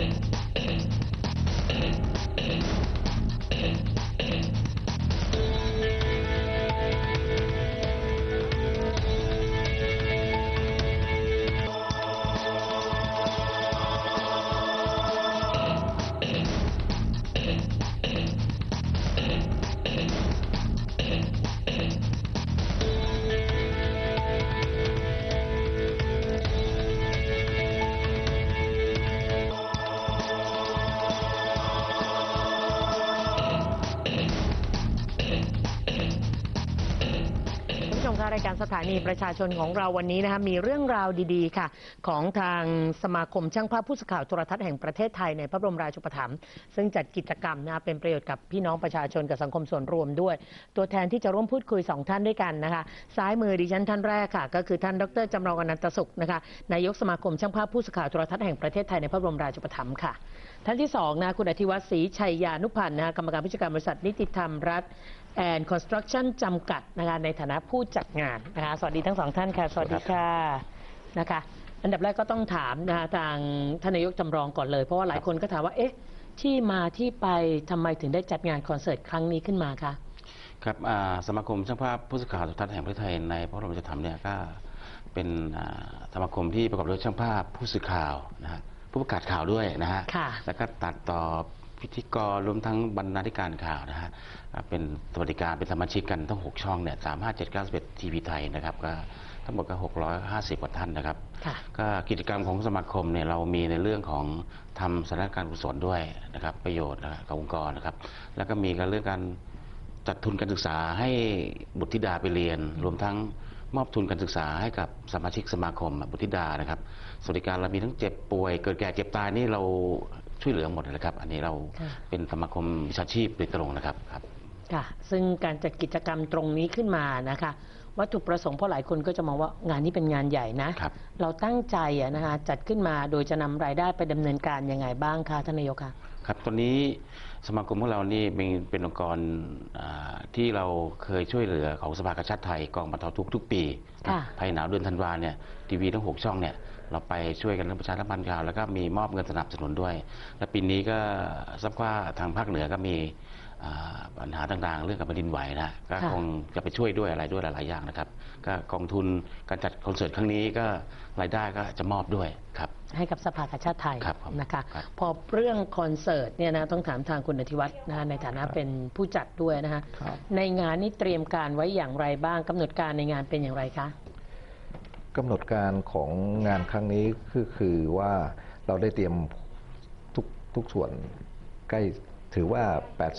and รายการสถานีประชาชนของเราวันนี้นะคะมีเรื่องราวดีๆค่ะ ของทางสมาคมช่างภาพผู้สื่อข่าวโทรทัศน์แห่งประเทศไทยในพระบรมราชูปถัมภ์ซึ่งจัดกิจกรรมนะคะเป็นประโยชน์กับพี่น้องประชาชนกับสังคมส่วนรวมด้วย ตัวแทนที่จะร่วมพูดคุยสองท่านด้วยกันนะคะซ้ายมือดิฉันท่านแรกค่ะ ก็คือท่านดรจำลองอนันตสุขนะคะนายกสมาคมช่างภาพผู้สื่อข่าวโทรทัศน์แห่งประเทศไทยในพระบรมราชูปถัมภ์ค่ะ ท่านที่สองนะคุณอธิวัฒน์ศรีชัยยานุพันธ์นะคะกรรมการผู้จัดการบริษัทนิติธรรมรัฐ แอนคอนสตรั c ชั่นจำกัดนะคะในฐานะผู้จัดงานนะคะสวัสดีทั้งสองท่านค่ะ สวัสดีค่ะนะคะอันดับแรกก็ต้องถามนะคะทางท่านนายกจำลองก่อนเลย เพราะว่าหลายคนก็ถามว่าเอ๊ะที่มาที่ไปทำไมถึงได้จัดงานคอนเสิร์ตครั้งนี้ขึ้นมาคะ ครับอ่าสมาคมช่างภาพผู้สื่อข่าวโทรทัศน์แห่งประเทศไทยในพระบรมราชธรรมเนี่ยก็เป็นอ่าสมาคมที่ประกอบด้วยช่างภาพผู้สื่อข่าวนะฮะผู้ประกาศข่าวด้วยนะฮะค่ะ แล้วก็ตัดต่อ พิธีกรรวมทั้งบรรณาธิการข่าวนะฮะอ่าเป็นสวัสดิการเป็นสมาชิกกันทั้ง 6 ช่องเนี่ยสามห้าเจ็ดเก้าสิบเอ็ดทีวีไทยนะครับก็ทั้งหมดก็หกร้อยห้าสิบกว่าท่านนะครับค่ะก็กิจกรรมของสมาคมเนี่ยเรามีในเรื่องของทำสถานการกุศลด้วยนะครับ ประโยชน์นะครับกับองค์กรนะครับ แล้วก็มีการเรื่องการจัดทุนการศึกษาให้บุตรธิดาไปเรียน รวมทั้งมอบทุนการศึกษาให้กับสมาชิกสมาคมบุตรธิดานะครับ สวัสดิการเรามีทั้งเจ็บป่วย เกิดแก่เจ็บตายนี่เรา ช่วยเหลือหมดเลยนะครับ อันนี้เราค่ะเป็นสมาคมวิชาชีพโดยตรงนะครับครับค่ะ ซึ่งการจัดกิจกรรมตรงนี้ขึ้นมานะคะ วัตถุประสงค์เพราะหลายคนก็จะมองว่างานนี้เป็นงานใหญ่นะครับเราตั้งใจอะนะคะจัดขึ้นมาโดยจะนำรายได้ไปดำเนินการยังไงบ้างคะท่านนายกคะครับตอนนี้สมาคมของเรานี่เป็นเป็นองค์กรอาที่เราเคยช่วยเหลือของสภากาชาติไทยกองบรรเทาทุกข์ทุกปีค่ะภายหนาวเดือนธันวาเนี่ยทีวีทั้ง6ช่องเนี่ย เราไปช่วยกันเรื่องประชาสัมพันธ์ข่าวแล้วก็มีมอบเงินสนับสนุนด้วย และปีนี้ก็ทราบว่าทางภาคเหนือก็มีอ่าปัญหาต่างๆ เรื่องกับแผ่นดินไหวนะก็ค่ะคงจะไปช่วยด้วยอะไรด้วยหลายๆอย่างนะครับ ก็กองทุนการจัดคอนเสิร์ตครั้งนี้ก็รายได้ก็จะมอบด้วยครับให้กับสภากาชาติไทยครับผมนะคะครับพอเรื่องคอนเสิร์ตเนี่ยนะต้องถามทางคุณอธิวัฒน์นะคะในฐานะเป็นผู้จัดด้วยนะคะครับในงานนี้เตรียมการไว้อย่างไรบ้างกำหนดการในงานเป็นอย่างไรคะ กำหนดการของงานครั้งนี้คือคือว่าเราได้เตรียมทุกทุกส่วนใกล้ถือว่า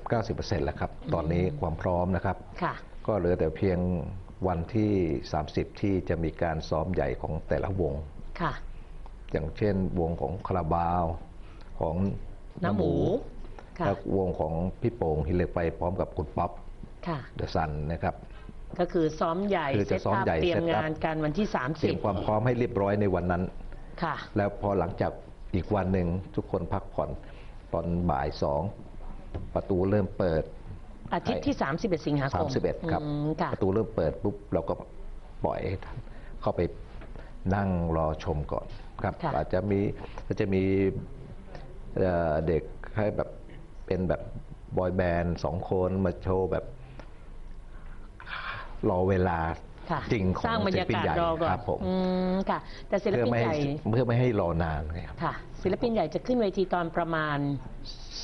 80-90%แล้วครับ ตอนนี้ความพร้อมนะครับค่ะก็เหลือแต่เพียงวันที่ 30 ที่จะมีการซ้อมใหญ่ของแต่ละวงค่ะอย่างเช่นวงของคาราบาวของน้ำหมูค่ะและวงของพี่โป่งฮิเลกไปพร้อมกับคุณป๊อปค่ะเดอะซันนะครับ ก็คือซ้อมใหญ่คือเซจะตซ้อมอัพใหญ่เตรียม set up งานกันวันที่เตรียมความพร้อมให้เรียบร้อยในวันนั้น30ค่ะ แล้วพอหลังจากอีกวันหนึ่งทุกคนพักผ่อนตอนบ่ายสองประตูเริ่มเปิด อาทิตย์ที่ 31 สิงหาคม31 ครับอืมค่ะประตูเริ่มเปิดปุ๊บเราก็ปล่อยให้ท่านเข้าไปนั่งรอชมก่อนครับค่ะอาจจะมีก็จะมีเอ่อเด็กให้แบบเป็นแบบบอยแบนด์สองคนมาโชว์แบบ รอเวลาค่ะจริงของสร้างบรรศิลยาปินกาศใหญ่รอก่อนครับผมอืมค่ะ แต่ศิลเพื่อปินไม่ใหให้ญ่เพื่อไม่ให้รอนานครับค่ะ ศิลปินใหญ่จะขึ้นเวทีตอนประมาณ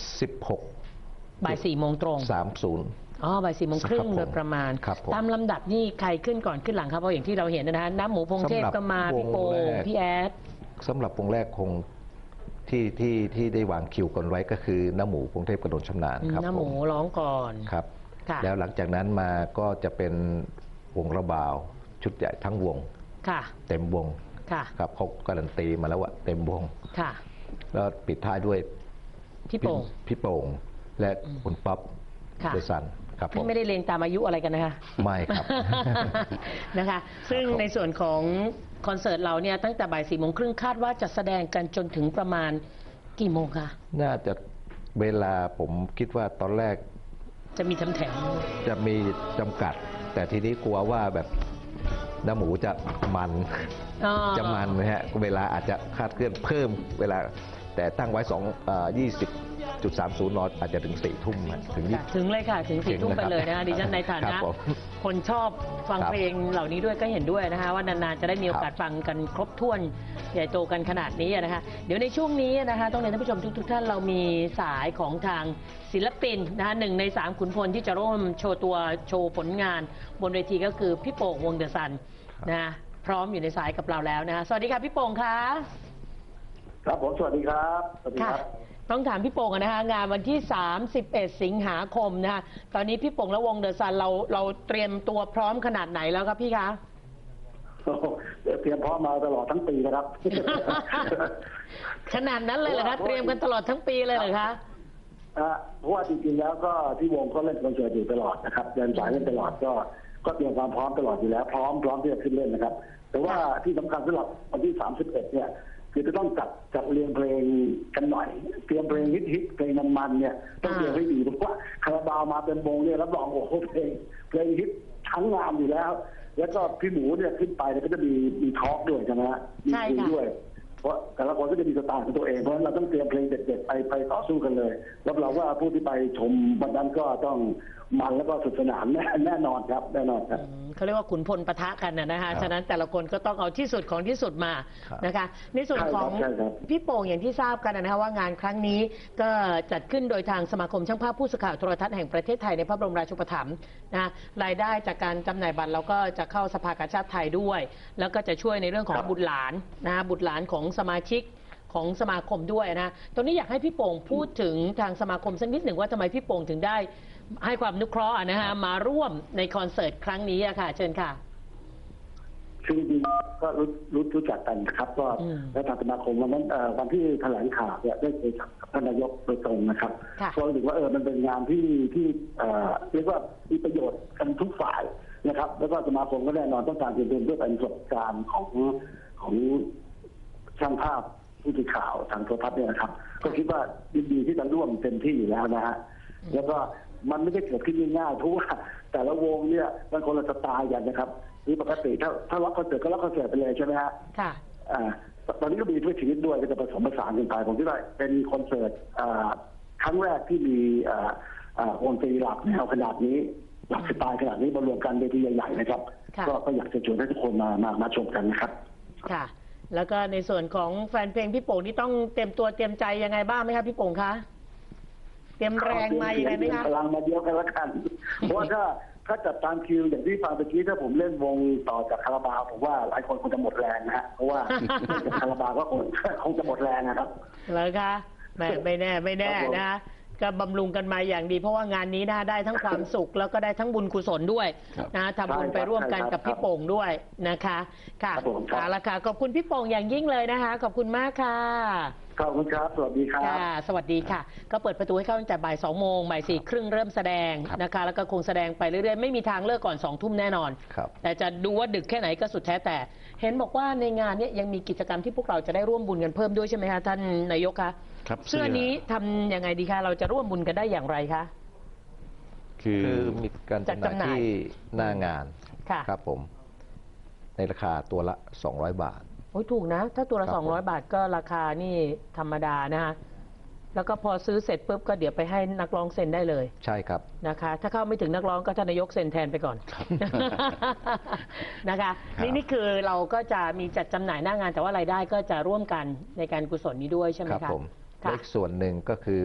16บ่ายสี่โมงตรง30อ๋อบ่ายสี่โมงครึ่งครับผมโดยประมาณครับผมตามลำดับนี่ใครขึ้นก่อนขึ้นหลังครับเพราะอย่างที่เราเห็นนะฮะน้ำหมูพงเทพสำหรับก็มาพี่โปวงแรกพี่แอดสำหรับวงแรกคงที่ที่ที่ได้วางคิวกันไว้ก็คือน้าหมูพงเทพกระโดดชำนาญครับน้ำหมูผร้องก่อนครับค่ะ แล้วหลังจากนั้นมาก็จะเป็นวงระบาวชุดใหญ่ทั้งวงค่ะเต็มวงค่ะครับเขาการันตีมาแล้วว่าเต็มวงค่ะแล้วปิดท้ายด้วยพี่โป่งพี่โป่งและคุณป๊อปค่ะเดซันครับผมไม่ได้เรียงตามอายุอะไรกันนะคะ ไม่ครับนะคะ ซึ่งครับผมในส่วนของคอนเสิร์ตเราเนี่ยตั้งแต่บ่ายสี่โมงครึ่งคาดว่าจะแสดงกันจนถึงประมาณกี่โมงคะ น่าจะเวลาผมคิดว่าตอนแรก จะมีทำแถมจะมีจำกัด แต่ทีนี้กลัวว่าแบบน้าหมูจะมันอ๋อจะมันนะฮะเวลาอาจจะคาดเคลื่อนเพิ่มเวลาแต่ตั้งไว้ 2เอ่อ20.30นอาจจะถึง4ทุ่มอะถึงค่ะถึงเลยค่ะ ถึงสี่ถึงทุ่มไปนะครับเลยนะคะดิฉันในฐาครันะบผมคนชอบฟังครับเพลงเหล่านี้ด้วยก็เห็นด้วยนะคะว่านานๆจะได้มีโอกาสฟังกันครบถ้วนใหญ่โตกันขนาดนี้นะคะ เดี๋ยวในช่วงนี้นะคะต้องเรียนท่านผู้ชมทุกๆท่านเรามีสายของทางศิลปินนะคะหนึ่งในสามขุนพลที่จะร่วมโชว์ตัวโชว์ผลงาน บนเวทีก็คือพี่โป่งวงเดอะซันนะพร้อมอยู่ในสายกับเราแล้วนะคะสวัสดีค่ะพี่โป่งค่ะครับผมสวัสดีครับสวัสดีค่ะครับ ต้องถามพี่โป่งกันนะคะงานวันที่ 31 สิงหาคมนะคะตอนนี้พี่โป่งและวงเดอะซันเราเราเตรียมตัวพร้อมขนาดไหนแล้วครับพี่คะ โอ้โหเตรียมพร้อมมาตลอดทั้งปีนะครับ ขนาดนั้นเลยเหรอคะเตรียมกันตลอดทั้งปีเลยเหรอคะ อะเพราะว่าจริงๆแล้วก็ที่วงก็เล่นคอนเสิร์ตอยู่ตลอดนะครับเดินสายเล่นตลอดก็ก็เตรียมความพร้อมตลอดอยู่แล้วพร้อมพร้อมที่จะขึ้นเล่นนะครับ แต่ว่าที่สำคัญสำหรับวันที่ 31 เนี่ย คือจะต้องจัดจัดเรียงเพลงกันหน่อย เตรียมเพลงฮิตฮิตๆเพลงมันๆเนี่ยต้องเตรียมให้ดีเพราะว่าคาราบาวมาเป็นวงเนี่ยรับรองโอ้โหเพลงเพลงฮิตทั้งงานอยู่แล้ว แล้วก็พี่หมูเนี่ยขึ้นไปเนี่ยก็จะมีมีทอล์กด้วยใช่ไหมฮะมีใช่คุยค่ะด้วยเพราะแต่ละคนก็จะมีสไตล์ของตัวเองเพราะฉะนั้นเราต้องเตรียมเพลงเด็ดๆไปไปต่อสู้กันเลยรับรองว่าผู้ที่ไปชมวันนั้นก็ต้องมันแล้วก็สนุกสนานแน่แน่นอนครับแน่นอนครับอืม เขาเรียกว่าขุนพลปะทะกันนะนะคะครับฉะนั้นแต่ละคนก็ต้องเอาที่สุดของที่สุดมาครับนะคะ ในส่วนของใช่ครับพี่โป่งอย่างที่ทราบกันนะคะว่างานครั้งนี้ก็จัดขึ้นโดยทางสมาคมช่างภาพผู้สื่อข่าวโทรทัศน์แห่งประเทศไทยในพระบรมราชูปถัมภ์นะรายได้จากการจำหน่ายบัตรเราก็จะเข้าสภากาชาติไทยด้วย แล้วก็จะช่วยในเรื่องของบุตรหลานนะคะบุตรหลานของสมาชิกของสมาคมด้วยนะ ตรงนี้อยากให้พี่โป่งพูดถึงทางสมาคมสักนิดหนึ่งว่าทำไมพี่โป่งถึงได้ ให้ความนุเคราะห์อะนะฮะมาร่วมในคอนเสิร์ตครั้งนี้อะค่ะ เชิญค่ะ คือจริงๆก็รู้รู้รู้จักกันนะครับ ก็อืมแล้วทางสมาคมวันนั้นเอ่อวันที่แถลงข่าวเนี่ยได้คุยกับท่านนายกโดยตรงนะครับค่ะ ก็รู้สึกว่าเออมันเป็นงานที่ที่เอ่อเรียกว่ามีประโยชน์กันทุกฝ่ายนะครับ แล้วก็สมาคมก็แน่นอนต้องการเรียนรู้ด้วยประสบการณ์ของของช่างภาพผู้สื่อข่าวทางโทรทัศน์เนี่ยนะครับ ก็คิดว่ายินดีที่จะร่วมเต็มที่อยู่แล้วนะฮะ แล้วก็ มันไม่ได้เกิดขึ้นง่ายๆเพราะว่าแต่ละวงเนี่ยมันคนละสไตล์กันนะครับคือปกติถ้าถ้าล็อกคอนเสิร์ตก็ล็อกคอนเสิร์ตไปเลยใช่ไหมฮะค่ะอ่าตอนนี้ก็มีด้วยชีวิตด้วยก็จะผสมผสานกันไปผมคิดว่าเป็นคอนเสิร์ตอ่าครั้งแรกที่มีอ่าอ่าวงดนตรีหลักแนวขนาดนี้หลักสไตล์ขนาดนี้มารวมกันเวทีใหญ่ๆนะครับค่ะก็ก็อยากจะชวนให้ทุกคนมามามาชมกันนะครับค่ะ แล้วก็ในส่วนของแฟนเพลงพี่โป่งนี่ต้องเตรียมตัวเตรียมใจยังไงบ้างไหมคะพี่โป่งคะ เตรียมแรงมายังไงไหมคะพลังมาเดียวกันละกัน เพราะว่าถ้าถ้าจัดตามคิวอย่างที่ฟังเมื่อกี้ถ้าผมเล่นวงต่อจากคาราบาวผมว่าหลายคนคงจะหมดแรงนะฮะเพราะว่าเล่นจากคาราบาวก็คงคงจะหมดแรงนะครับแล้วคะแหมไม่แน่ไม่แน่ครับผมนะคะก็บำรุงกันมาอย่างดี เพราะว่างานนี้นะได้ทั้งความสุขแล้วก็ได้ทั้งบุญกุศลด้วยครับนะทำบุญไปร่วมกันกับพี่โป่งด้วยนะคะ ค่ะครับผมครับเอาละค่ะขอบคุณพี่โป่งอย่างยิ่งเลยนะคะ ขอบคุณมากค่ะ ขอบคุณครับ สวัสดีครับ ค่ะสวัสดีค่ะ ก็เปิดประตูให้เข้าตั้งแต่บ่ายสองโมงบ่ายสี่ครึ่งเริ่มแสดงครับนะคะ แล้วก็คงแสดงไปเรื่อยๆ ไม่มีทางเลิกก่อนสองทุ่มแน่นอน ครับ แต่จะดูว่าดึกแค่ไหนก็สุดแท้แต่ เห็นบอกว่าในงานเนี้ยยังมีกิจกรรมที่พวกเราจะได้ร่วมบุญกันเพิ่มด้วยใช่ไหมคะท่านนายกคะครับเสื้อนี้ทำยังไงดีคะเราจะร่วมบุญกันได้อย่างไรคะ คือคือมีการจัดจำหน่ายจำหน่ายที่หน้างานค่ะ ครับผม ในราคาตัวละ 200 บาทโอ้ยถูกนะ ถ้าตัวละครับผม200บาทก็ราคานี่ธรรมดานะคะแล้วก็พอซื้อเสร็จปุ๊บก็เดี๋ยวไปให้นักร้องเซ็นได้เลยใช่ครับ นะคะ ถ้าเข้าไม่ถึงนักร้องก็ท่านนายกเซ็นแทนไปก่อน นะคะครับนี่นี่คือเราก็จะมีจัดจำหน่ายหน้างาน แต่ว่ารายได้ก็จะร่วมกันในการกุศลนี้ด้วยใช่ไหมครับคะ ผมค่ะและอีกส่วนหนึ่งก็คือ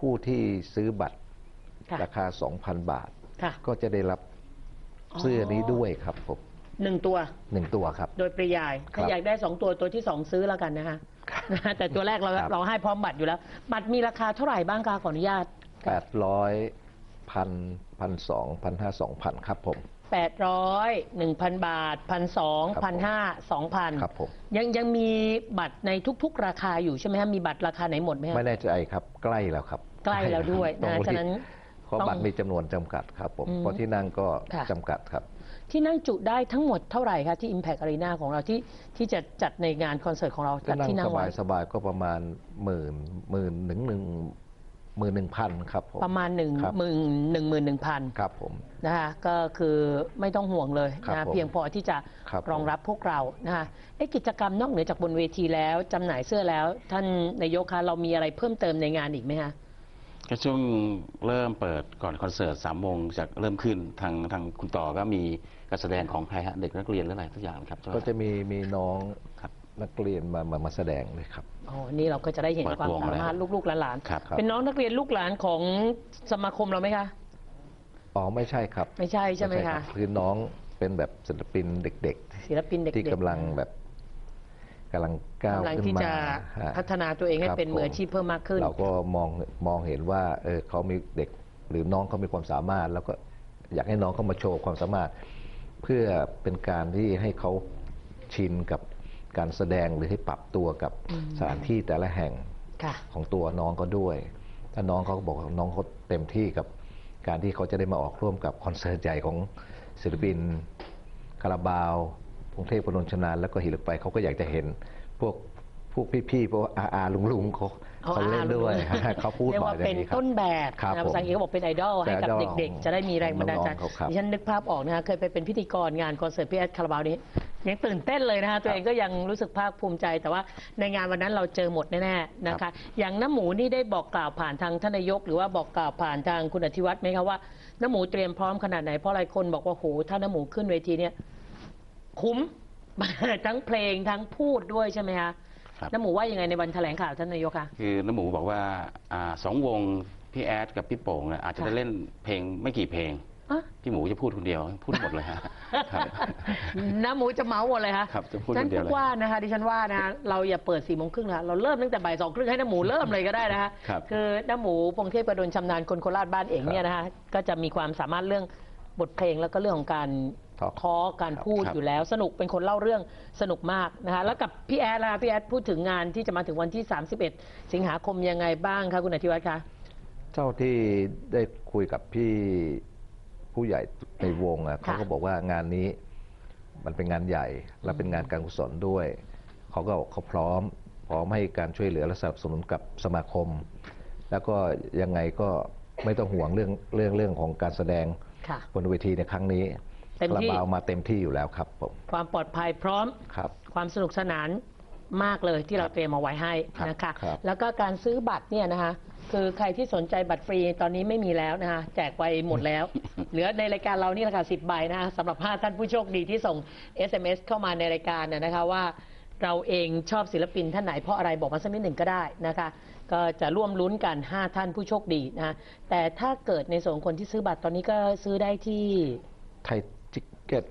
ผู้ที่ซื้อบัตรค่ะ ราคา 2,000 บาท ค่ะ ก็จะได้รับเสื้อนี้ด้วยครับผม หนึ่งตัว หนึ่งตัวครับ โดยปริยายครับถ้าอยากได้สองตัวตัวที่สองซื้อแล้วกันนะคะนะฮะแต่ตัวแรกเราครับ เราให้พร้อมบัตรอยู่แล้ว บัตรมีราคาเท่าไหร่บ้างคะขออนุญาต800พันพันสองพันห้าสองพันครับผมแปดร้อยหนึ่งพันบาทพันสองครับพันห้าสองพันครับผม ยังยังมีบัตรในทุกๆ ราคาอยู่ใช่ไหมฮะมีบัตรราคาไหนหมดไหมฮะ ไม่แน่ใจครับใกล้แล้วครับใกล้แล้วด้วยต้อนะงรีบฉะนั้นเพราะต้องบัตรมีจำนวนจำกัดครับผมอืมเพราะที่นั่งก็ค่ะ จำกัดครับ ที่นั่งจุได้ทั้งหมดเท่าไหร่คะที่ Impact Arena ของเราที่ที่จะจัดในงานคอนเสิร์ตของเราก็จัดนั่งที่นั่สงไว้บายสบายๆก็ประมาณหมื่นหมื่นหนึ่งหนึ่งมือหนึ่งพันครับผม ประมาณหนึ่งครับ หมื่นหนึ่งหมื่นหนึ่งพันครับผม นะคะก็คือไม่ต้องห่วงเลยครับนะผมเพียงพอที่จะครับผม รองรับพวกเรานะคะเอ๊ะกิจกรรมนอกเหนือจากบนเวทีแล้วจำหน่ายเสื้อแล้ว ท่านนายกคะเรามีอะไรเพิ่มเติมในงานอีกไหมคะ ก็ช่วงเริ่มเปิดก่อนคอนเสิร์ตสามโมงจากเริ่มขึ้นทางทางคุณต่อก็มี การแสดงของใครฮะเด็กนักเรียนหรืออะไรทุกอย่างครับก็จะมีมีน้องครับนักเรียนมามามาแสดงเลยครับอ๋อนี่เราก็จะได้เห็นเปิดความวงสามารถแล้วลูกๆหลานครับครับเป็นน้องนักเรียนลูกหลานของสมาคมเราไหมคะอ๋อไม่ใช่ครับ ไม่ใช่ใช่ไหมรัคะบคือน้องเป็นแบบศิลปินเด็กศิลปินเด็กๆที่ๆกำลังแบบกำลังก้าวกำลังขึ้นที่มาจะฮะพัฒนาตัวเองให้ครับเป็นมืออาชีพเพิ่มมากขึ้น เราก็มองมองเห็นว่าเออเขามีเด็กหรือน้องเขามีความสามารถ แล้วก็อยากให้น้องเขามาโชว์ความสามารถ เพื่อเป็นการที่ให้เขาชินกับการแสดงหรือให้ปรับตัวกับสถานที่แต่ละแห่งค่ะของตัวน้องเขาด้วยถ้าน้องเขาก็บอกว่าน้องเขาเต็มที่กับการที่เขาจะได้มาออกร่วมกับคอนเสิร์ตใหญ่ของศิลปินคาราบาวพงเทพพนนชนานแล้วก็หิรกไปเขาก็อยากจะเห็นพวกพวกพี่ๆพวกอาอาลุงลุงๆเขาอ๋อ เขาเล่นด้วยอ่ารู้เขาพูดเรียกบ่อยว่าอย่าเป็นงนี้ครับต้นแบบครับนะผมภาษาอังกฤษเขาบอกเป็นไอดอลให้กับเป็นไอดอลเด็กๆ จะได้มีแรงบันดาลใจของน้องๆเขาครับดิฉันนึกภาพออกนะคะเคยไปเป็นพิธีกรงานคอนเสิร์ตพี่แอดคาราบาวนี้ยังตื่นเต้นเลยนะคะตัวเองก็ยังรู้สึกภาคภูมิใจ แต่ว่าในงานวันนั้นเราเจอหมดแน่ๆนะคะ อย่างน้ำหมูนี่ได้บอกกล่าวผ่านทางท่านนายก หรือว่าบอกกล่าวผ่านทางคุณอธิวัฒน์ไหมคะว่าน้ำหมูเตรียมพร้อมขนาดไหนเพราะหลายคนบอกว่าโหถ้าน้ำหมูขึ้นเวทีเนี่ยคุ้มทั้งเพลงทั้งพูดด้วยใช่ไหมคะ ครับ น้ำหมูว่ายังไงในวันแถลงข่าวท่านนายกคะ คือน้ำหมูบอกว่าอ่าสองวงพี่แอดกับพี่โป่งเนี่ยอาจจะค่ะ ได้เล่นเพลงไม่กี่เพลงอะพี่หมูจะพูดคนเดียว พูดหมดเลยฮะครับ น้ำหมูจะเมาหมดเลยคะครับจะพูดฉันคนเดียวเลยว่านะคะดิฉันว่านะคะเราอย่าเปิดสี่โมงครึ่งนะเราเริ่มตั้งแต่บ่ายสองครึ่งให้น้ำหมูเริ่มเลยก็ได้นะคะครับคือน้ำหมูพงเทพกระดนชำนาญคนโคราชบ้านเองเนี่ยนะคะก็จะมีความสามารถเรื่องบทเพลงแล้วก็เรื่องของการ Talk ทอการพูดครับอยู่แล้ว สนุกเป็นคนเล่าเรื่องสนุกมากนะคะแล้วกับพี่แอดล่ะพี่แอดพูดถึงงานที่จะมาถึงวันที่ 31 สิงหาคมยังไงบ้างคะคุณอธิวัฒน์คะเจ้าที่ได้คุยกับพี่ผู้ใหญ่ในวงอะเขาก็บอกว่างานนี้มันเป็นงานใหญ่ และเป็นงานการกุศลด้วย เขาก็บอกเขาพร้อม พร้อมให้การช่วยเหลือและสนับสนุนกับสมาคม แล้วก็ยังไงก็ไม่ต้องห่วงเรื่องเรื่องเรื่องของการแสดงค่ะ บนเวทีในครั้งนี้ เต็มที่ คาราบาวมาเต็มที่อยู่แล้วครับผมความปลอดภัยพร้อม ครับ ความสนุกสนานมากเลยที่เราเตรียมเอาไว้ให้ครับนะคะ ครับแล้วก็การซื้อบัตรเนี่ยนะคะ คือใครที่สนใจบัตรฟรีตอนนี้ไม่มีแล้วนะคะ แจกไปหมดแล้ว เหลือในรายการเรานี่แหละค่ะสิบใบนะคะสำหรับ 5 ท่านผู้โชคดีที่ส่ง SMS เข้ามาในรายการน่ะนะคะว่า เราเองชอบศิลปินท่านไหนเพราะอะไรบอกมาสักนิดหนึ่งก็ได้นะคะ ก็จะร่วมลุ้นกัน 5 ท่านผู้โชคดีนะแต่ถ้าเกิดในส่วนของคนที่ซื้อบัตรตอนนี้ก็ซื้อได้ที่ ไทยทิ กเก็ต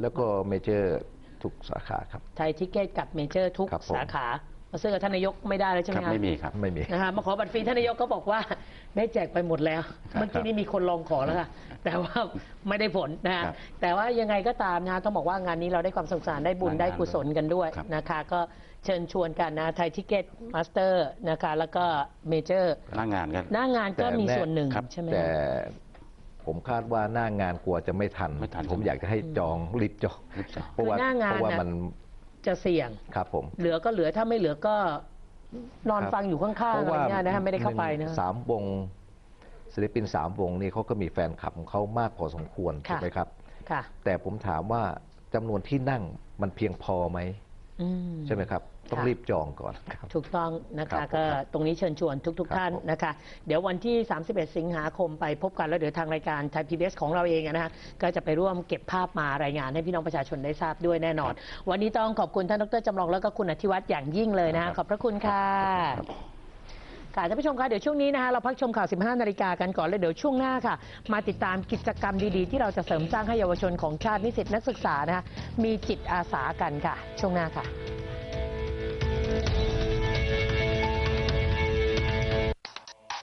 แล้วก็เมเจอร์ทุกสาขาครับ ไทยทิเก็ตกับเมเจอร์ทุกครับผม สาขามาซื้อกับท่านนายกไม่ได้แล้วใช่ไหคมรับคะไม่มีครับ ไม่มี นะคะมาขอบัตรฟรีท่านนายกก็บอกว่าได้แจกไปหมดแล้ว ครับเมื่อกี้นี้มีคนลองขอแล้วค่ะแต่ว่าไม่ได้ผลนะฮะครับแต่ว่ายังไงก็ตามนะคะต้องบอกว่างานนี้เราได้ความสนุขสนานได้บุญงานได้กุศลกันด้วยครับ นะคะ ก็เชิญชวนกันนะไทยทิเก็ตมาสเตอร์นะคะแล้วก็เมเจอร์ หน้างานกัน หน้างานก็มีส่วนหนึ่งครับ ใช่ไหมแต่คะ ผมคาดว่าหน้างานกลัวจะไม่ทัน ไม่ทันผมอยากจะให้จองรีบจองรีบจอง เพราะว่าคือหน้างานเพราะว่าน่ะ มันจะเสี่ยง ครับผม เหลือก็เหลือถ้าไม่เหลือก็นอนครับ ฟังอยู่ข้างๆอะไรเงี้ยนะฮะไม่ได้เข้าไปนะสามวงศิลปินสามวงนี่เขาก็มีแฟนคลับของเขามากพอสมควรค่ะใช่ไหมครับ ค่ะ แต่ผมถามว่าจำนวนที่นั่งมันเพียงพอไหมอืม ใช่ไหมครับ ต้องค่ะรีบจองก่อนครับ ถูกต้องนะครัคะบผมก็ครับตรงนี้เชิญชวนทุกๆครับท่านผม นะคะ เดี๋ยววันที่ 31 สิงหาคมไปพบกันแล้วเดี๋ยวทางรายการไทยพีบีของเราเองอะนะคะก็จะไปร่วมเก็บภาพมารายงานให้พี่น้องประชาชนได้ทราบด้วยแน่นอน วันนี้ต้องขอบคุณท่านดรจำลองแล้วก็คุณอธิวัฒน์อย่างยิ่งเลยนะคะขอบพระคุณค่ะ ค่ะท่านผู้ชมคะเดี๋ยวช่วงนี้นะคะเราพักชมข่าว 15 นาฬิกากันก่อนแล้วเดี๋ยวช่วงหน้าค่ะ มาติดตามกิจกรรมดีๆ ที่เราจะเสริมสร้างให้เยาวชนของชาตินิสิตนักศึกษานะคะมีจิตอาสากันค่ะ ช่วงหน้าค่ะ